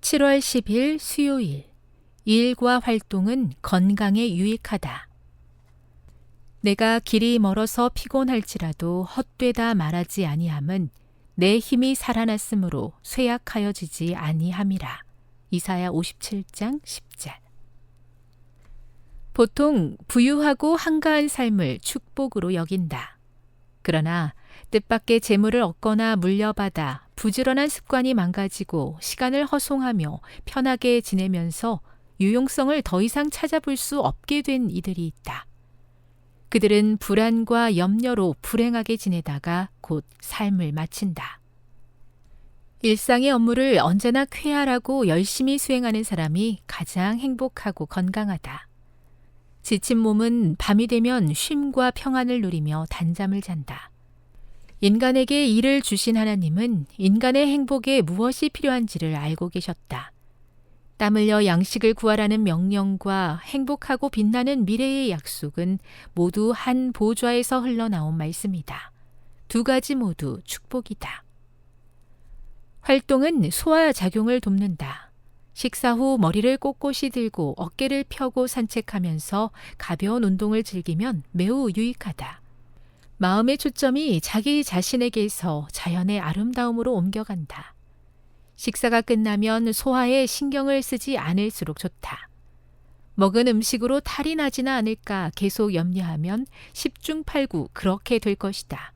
7월 10일 수요일 일과 활동은 건강에 유익하다. 내가 길이 멀어서 피곤할지라도 헛되다 말하지 아니함은 내 힘이 살아났으므로 쇠약하여지지 아니함이라. 이사야 57장 10절. 보통 부유하고 한가한 삶을 축복으로 여긴다. 그러나 뜻밖의 재물을 얻거나 물려받아 부지런한 습관이 망가지고 시간을 허송하며 편하게 지내면서 유용성을 더 이상 찾아볼 수 없게 된 이들이 있다. 그들은 불안과 염려로 불행하게 지내다가 곧 삶을 마친다. 일상의 업무를 언제나 쾌활하고 열심히 수행하는 사람이 가장 행복하고 건강하다. 지친 몸은 밤이 되면 쉼과 평안을 누리며 단잠을 잔다. 인간에게 일을 주신 하나님은 인간의 행복에 무엇이 필요한지를 알고 계셨다. 땀 흘려 양식을 구하라는 명령과 행복하고 빛나는 미래의 약속은 모두 한 보좌에서 흘러나온 말씀이다. 두 가지 모두 축복이다. 활동은 소화 작용을 돕는다. 식사 후 머리를 꼿꼿이 들고 어깨를 펴고 산책하면서 가벼운 운동을 즐기면 매우 유익하다. 마음의 초점이 자기 자신에게서 자연의 아름다움으로 옮겨간다. 식사가 끝나면 소화에 신경을 쓰지 않을수록 좋다. 먹은 음식으로 탈이 나지는 않을까 계속 염려하면 10중 8구 그렇게 될 것이다.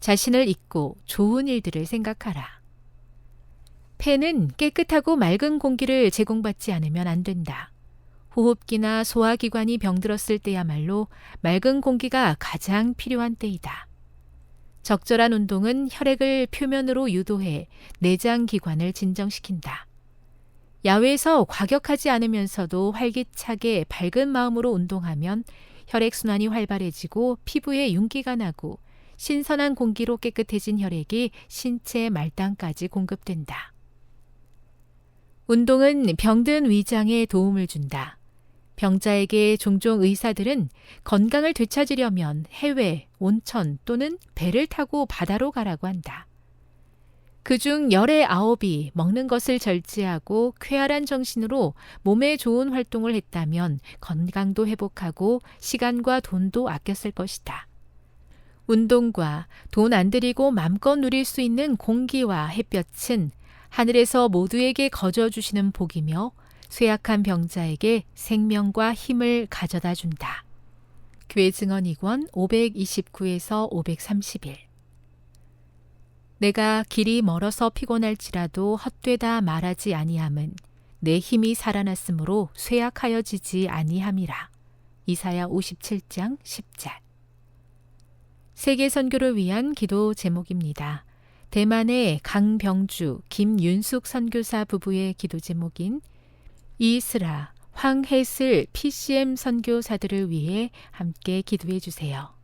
자신을 잊고 좋은 일들을 생각하라. 폐는 깨끗하고 맑은 공기를 제공받지 않으면 안 된다. 호흡기나 소화기관이 병들었을 때야말로 맑은 공기가 가장 필요한 때이다. 적절한 운동은 혈액을 표면으로 유도해 내장 기관을 진정시킨다. 야외에서 과격하지 않으면서도 활기차게 밝은 마음으로 운동하면 혈액순환이 활발해지고 피부에 윤기가 나고 신선한 공기로 깨끗해진 혈액이 신체 말단까지 공급된다. 운동은 병든 위장에 도움을 준다. 병자에게 종종 의사들은 건강을 되찾으려면 해외, 온천 또는 배를 타고 바다로 가라고 한다. 그중 열의 아홉이 먹는 것을 절제하고 쾌활한 정신으로 몸에 좋은 활동을 했다면 건강도 회복하고 시간과 돈도 아꼈을 것이다. 운동과 돈 안 들이고 맘껏 누릴 수 있는 공기와 햇볕은 하늘에서 모두에게 거저 주시는 복이며 쇠약한 병자에게 생명과 힘을 가져다 준다. 교회 증언 2권 529에서 531 내가 길이 멀어서 피곤할지라도 헛되다 말하지 아니함은 내 힘이 살아났으므로 쇠약하여지지 아니함이라. 이사야 57장 10절 세계 선교를 위한 기도 제목입니다. 대만의 강병주, 김윤숙 선교사 부부의 기도 제목인 이스라, 황해슬 PCM 선교사들을 위해 함께 기도해 주세요.